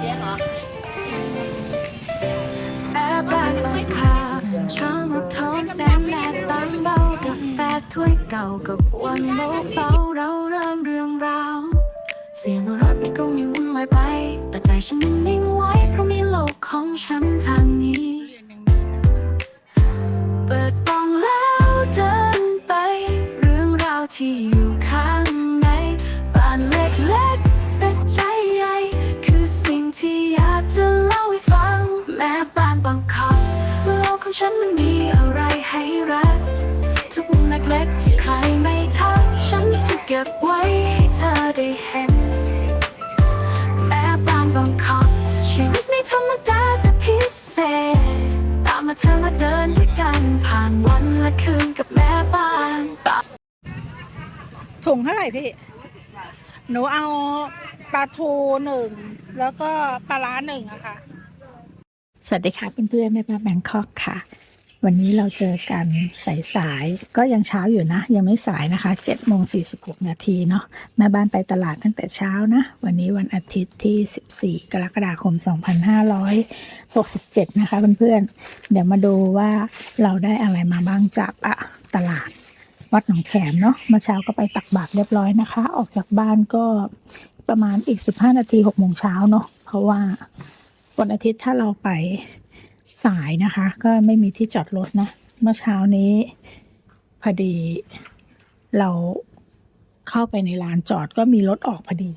เลี้ยงเหรอแม่บ้านมางพาชอนมาพร้อมแสงแดดตอนเบากาแฟถ้วยเก่ากับวันเบาเบาๆเราเริ่มเรื่องราว เสียงรถในกรุงยังวุ่นวายไป แต่ใจฉันมันนิ่งไว้เพราะมีโลก อะไรให้รัก ทุกมุมเล็กๆที่ใครไม่ทัก ฉันจะเก็บไว้ให้เธอได้เห็น แม้บ้านบางคำชีวิตไม่ธรรมดาแต่พิเศษ ตามมาเธอมาเดินด้วยกันผ่านวันและคืนกับแม่บ้านถุงเท่าไหร่พี่ หนูเอาปลาทูหนึ่ง แล้วก็ปลาร้าหนึ่งอะค่ะ สวัสดีค่ะเพื่อนๆแม่บ้านแบงคอกค่ะ วันนี้เราเจอกันสายๆก็ยังเช้าอยู่นะ ยังไม่สายนะคะ7โมง46นาทีเนาะแม่บ้านไปตลาดตั้งแต่เช้านะ วันนี้วันอาทิตย์ที่ 14 กรกฎาคม 2567 นะคะเพื่อนๆ เดี๋ยวมาดูว่าเราได้อะไรมาบ้างจากอะตลาดวัดหนองแขมเนาะเมื่อเช้าก็ไปตักบาตรเรียบร้อยนะคะ ออกจากบ้านก็ประมาณอีก 15 นาที6โมงเช้าเนาะเพราะว่าวันอาทิตย์ถ้าเราไป สายนะคะ ก็ไม่มีที่จอดรถนะ เมื่อเช้านี้พอดีเราเข้าไปในลานจอดก็มีรถออกพอดี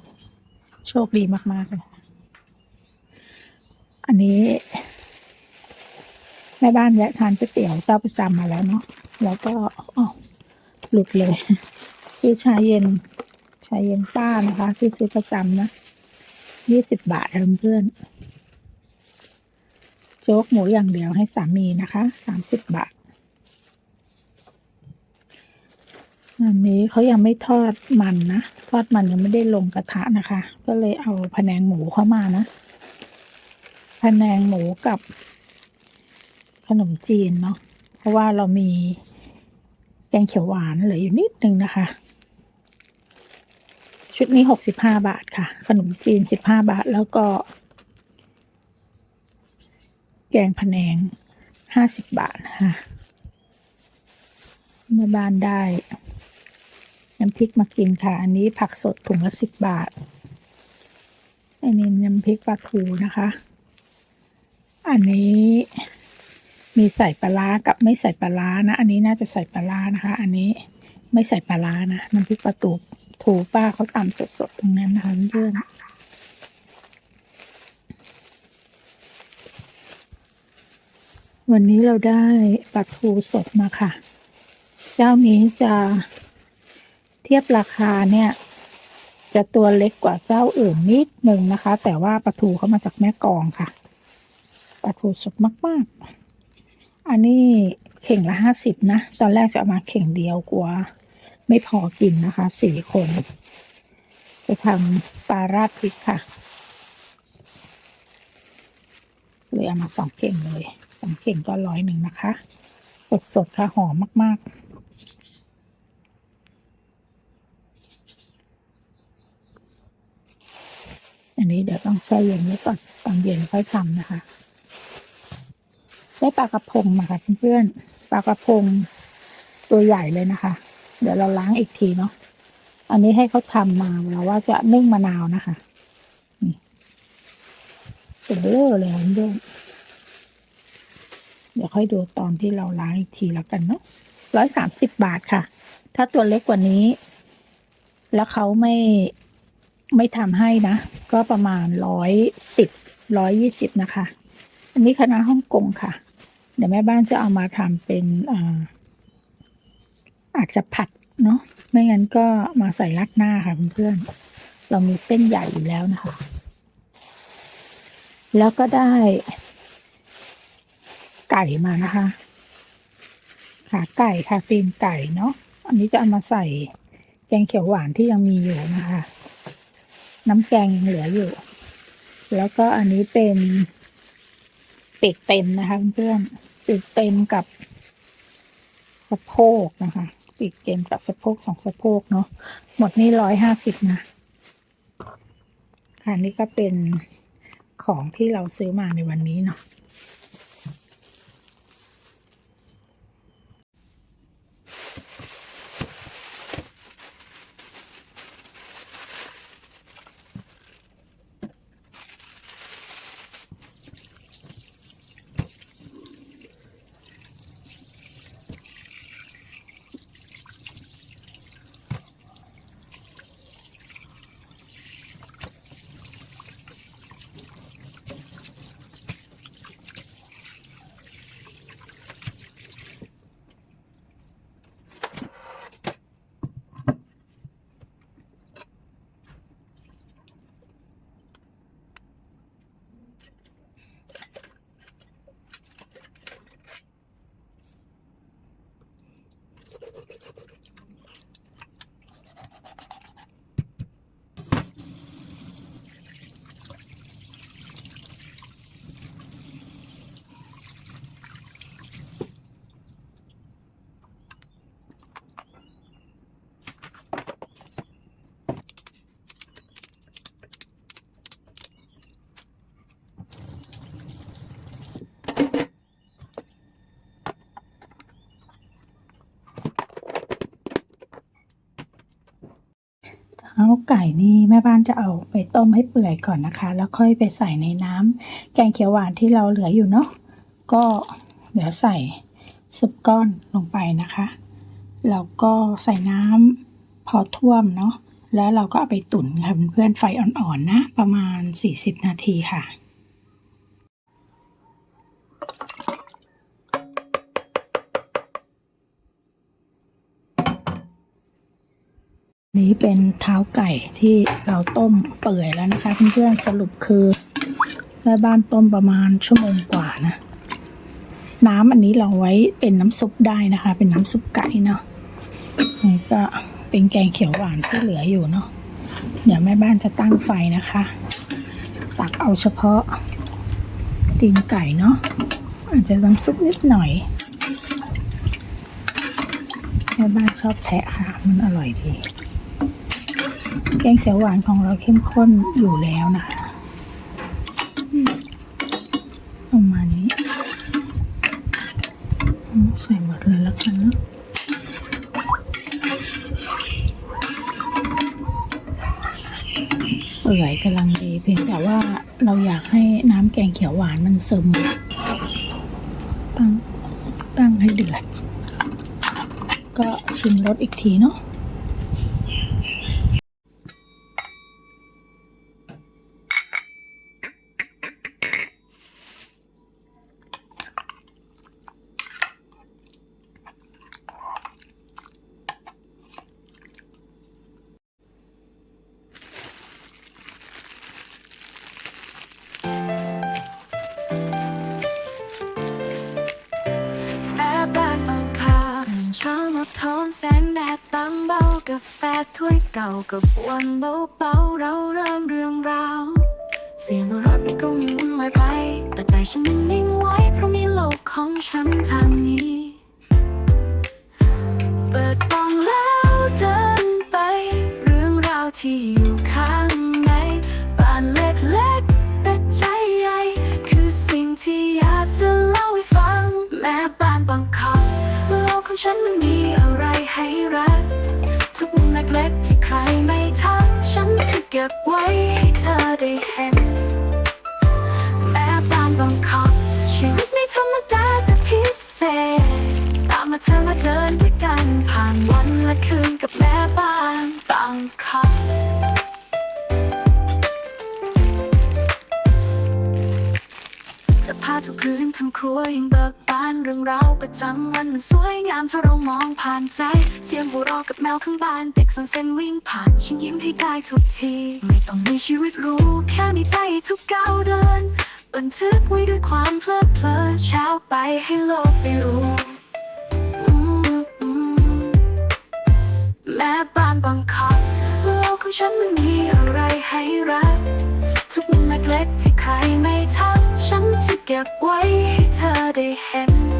โชคดีมากๆเลยอันนี้แม่บ้านแวะทานก๋วยเตี๋ยวเจ้าประจำมาแล้วเนาะแล้วก็อ๋อหลุดเลย คือชาเย็นชาเย็นป้านะคะ ที่ซื้อประจำนะยี่สิบบาทเพื่อน โจ๊กหมูอย่างเดียวให้สามีนะคะสามสิบบาทอันนี้เขายังไม่ทอดมันนะ ทอดมันยังไม่ได้ลงกระทะนะคะ ก็เลยเอาพะแนงหมูเข้ามานะพะแนงหมูกับขนมจีนเนาะ เพราะว่าเรามีแกงเขียวหวานเหลืออยู่นิดนึงนะคะ ชุดนี้หกสิบห้าบาทค่ะ ขนมจีนสิบห้าบาทแล้วก็ แกงพะแนงห้าสิบบาทนะคะม่บ้านได้ น้ำพริกมากินค่ะ อันนี้ผักสดถุงละสิบบาท อันนี้น้ำพริกปลาทูนะคะ อันนี้มีใส่ปลาร้ากับไม่ใส่ปลาร้านะ อันนี้น่าจะใส่ปลาร้านะคะ อันนี้ไม่ใส่ปลาร้านะ น้ำพริกปลาตูถูป้าเขาตำสดๆตรงนั้นนะคะเพื่อน วันนี้เราได้ปลาทูสดมาค่ะ เจ้านี้จะเทียบราคาเนี่ย จะตัวเล็กกว่าเจ้าอื่นนิดหนึ่งนะคะ แต่ว่าปลาทูเขามาจากแม่กองค่ะปลาทูสดมากๆ อันนี้เข่งละห้าสิบนะ ตอนแรกจะเอามาเข่งเดียวกลัวไม่พอกินนะคะสี่คน จะทำปลาราดพริกค่ะเลยเอามาสองเข่งเลย สองเข่งก็ร้อยหนึ่งนะคะ สดๆค่ะหอมมาก ๆอันนี้เดี๋ยวต้องแช่เย็นไว้ก่อนตอนเย็นค่อยทำนะคะ ได้ปลากระพงมาค่ะเพื่อนๆปลากระพงตัวใหญ่เลยนะคะ เดี๋ยวเราล้างอีกทีเนาะอันนี้ให้เขาทำมาเราว่าจะนึ่งมะนาวนะคะนี่เป็นเบลอเลยเพื่อน เดี๋ยวค่อยดูตอนที่เราล้างอีกทีแล้วกันเนาะร้อยสามสิบบาทค่ะ ถ้าตัวเล็กกว่านี้ แล้วเขาไม่ไม่ทำให้นะ ก็ประมาณร้อยสิบร้อยยี่สิบนะคะ อันนี้คณะฮ่องกงค่ะ เดี๋ยวแม่บ้านจะเอามาทำเป็นอ่าอาจจะผัดเนาะไม่งั้นก็มาใส่รัดหน้าค่ะเพื่อนๆเรามีเส้นใหญ่อยู่แล้วนะคะ แล้วก็ได้ ไก่มานะคะ ขาไก่ค่ะตีนไก่เนาะอันนี้จะเอามาใส่แกงเขียวหวานที่ยังมีอยู่นะคะ น้ำแกงยังเหลืออยู่ แล้วก็อันนี้เป็นปีกเต็มนะคะเพื่อนปีกเต็มกับสะโพกนะคะปีกเกมกับสะโพกสองสะโพกเนาะหมดนี่ร้อยห้าสิบนะ ค่ะนี่ก็เป็นของที่เราซื้อมาในวันนี้เนาะ ไก่นี่แม่บ้านจะเอาไปต้มให้เปื่อยก่อนนะคะ แล้วค่อยไปใส่ในน้ำแกงเขียวหวานที่เราเหลืออยู่เนาะก็เดี๋ยวใส่ซุปก้อนลงไปนะคะแล้วก็ใส่น้ำพอท่วมเนาะแล้วเราก็เอาไปตุ๋นค่ะเพื่อนๆไฟอ่อนๆนะ ประมาณ 40 นาทีค่ะ นี้เป็นเท้าไก่ที่เราต้มเปื่อยแล้วนะคะ เพื่อนๆสรุปคือแม่บ้านต้มประมาณชั่วโมงกว่านะ น้ำอันนี้เราไว้เป็นน้ำซุปได้นะคะ เป็นน้ำซุปไก่เนาะนี่ก็เป็นแกงเขียวหวานที่เหลืออยู่เนาะเดี๋ยวแม่บ้านจะตั้งไฟนะคะ ตักเอาเฉพาะตีนไก่เนาะอาจจะน้ำซุปนิดหน่อยแม่บ้านชอบแทะค่ะ มันอร่อยดี แกงเขียวหวานของเราเข้มข้นอยู่แล้วนะคะประมาณนี้ใส่หมดเลยแล้วกันเนะเปื่อยกำลังดีเพียงแต่ว่าเราอยากให้น้ำแกงเขียวหวานมันซึม ตั้งตั้งให้เดือด ก็ชิมรสอีกทีเนาะ ดดตั้งเบากาแฟถ้วยเก่ากับวันเบาๆเราเริ่มเรื่องราว เสียงรถมีกรุงมีวุ่นวายไป แต่ใจฉันยังนิ่งไว้เพราะมีโลกของฉันทางนี้ บไว้ให้เธอได้เห็น แม่บ้านบางคับชีวิตไม่ธรรมดาแต่พิเศษ ตามมาเธอมาเดินด้วยกัน ผ่านวันและคืนกับแม่บ้านบางคับ ทุกคืนทำครัวยังเบิกบานเรื่องราวประจำวันมันสวยงามถ้าเรามองผ่านใจ เสียงหัวเราะกับแมวข้างบ้านเด็กสนเส้นวิ่งผ่านฉันยิ้มให้ได้ทุกที ไม่ต้องมีชีวิตรู้แค่มีใจทุกก้าวเดิน บันทึกไว้ด้วยความเพลิดเพลินเช้าไปให้โลกได้รู้แม่บ้านบางคำโลกของฉันมันมีอะไรให้รักทุกมุมเล็กๆที่ใครไม่ เก็บไว้ให้เธอได้เห็น